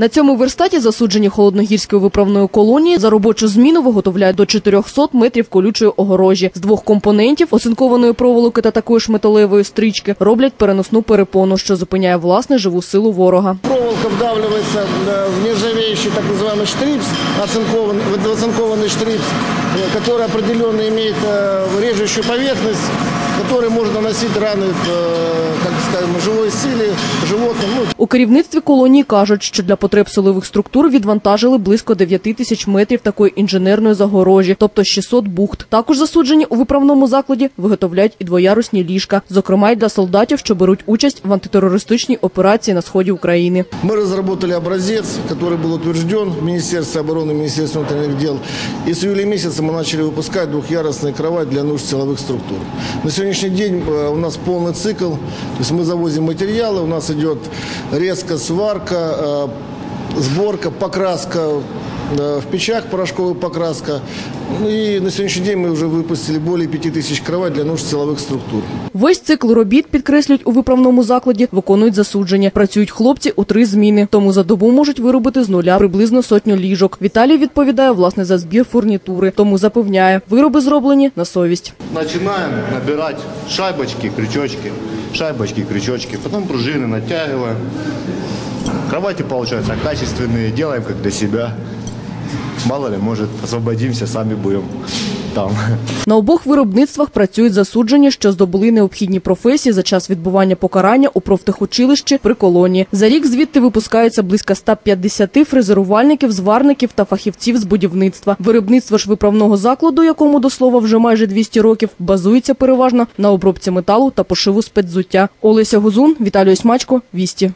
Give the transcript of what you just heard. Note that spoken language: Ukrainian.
На цьому верстаті засуджені холодногірської виправної колонії за робочу зміну виготовляють до 400 метрів колючої огорожі. З двох компонентів оцинкованої проволоки та такої ж металевої стрічки роблять переносну перепону, що зупиняє власне живу силу ворога. Проволока вдавливается э, в нержавеющий так называемый штрипс, оцинкованный, в оцинкованный штрипс, э, который определенно имеет э, режущую поверхность, который может наносить раны, э, как скажем, живой силе, животным. Ну, У керівництві колонії кажуть, що для потреб силових структур відвантажили близько 9 тисяч метрів такої інженерної загорожі, тобто 600 бухт. Також засуджені у виправному закладі виготовляють і двоярусні ліжка, зокрема й для солдатів, що беруть участь в антитерористичній операції на сході України. мы разработали образец, который был утвержден в Министерстве обороны, Министерстве внутренних дел. И с июля месяца мы начали выпускать двухъярусную кровать для нужд силовых структур. На сегодняшний день э, у нас полный цикл. То есть мы завозим материалы, у нас идет резка, сварка, э, сборка, покраска э, в печах, порошковая покраска. Ну И на сегодняшний день мы уже выпустили более 5000 кровать для нужд силовых структур. Весь цикл робіт підкреслюють у виправному закладі, виконують засудження. Працюють хлопці у три зміни, тому за добу можуть виробити з нуля приблизно сотню ліжок. Віталій відповідає власне за збір фурнітури, тому запевняє, вироби зроблені на совість. Начинаем набирать шайбочки, крючочки, шайбочки, крючочки, потом пружины натягиваем. Кровати получаются качественные, делаем как для себя. Мало ли, может, освободимся, сами будем там. На обох виробництвах працюють засуджені, що здобули необхідні професії за час відбування покарання у профтехучилищі при колонії. За рік звідти випускаються близько 150 фрезерувальників, зварників та фахівців з будівництва. Виробництво ж виправного закладу, якому до слова вже майже 200 років, базується переважно на обробці металу та пошиву спецзуття. Олеся Гузун, Віталій Осьмачко, Вісті.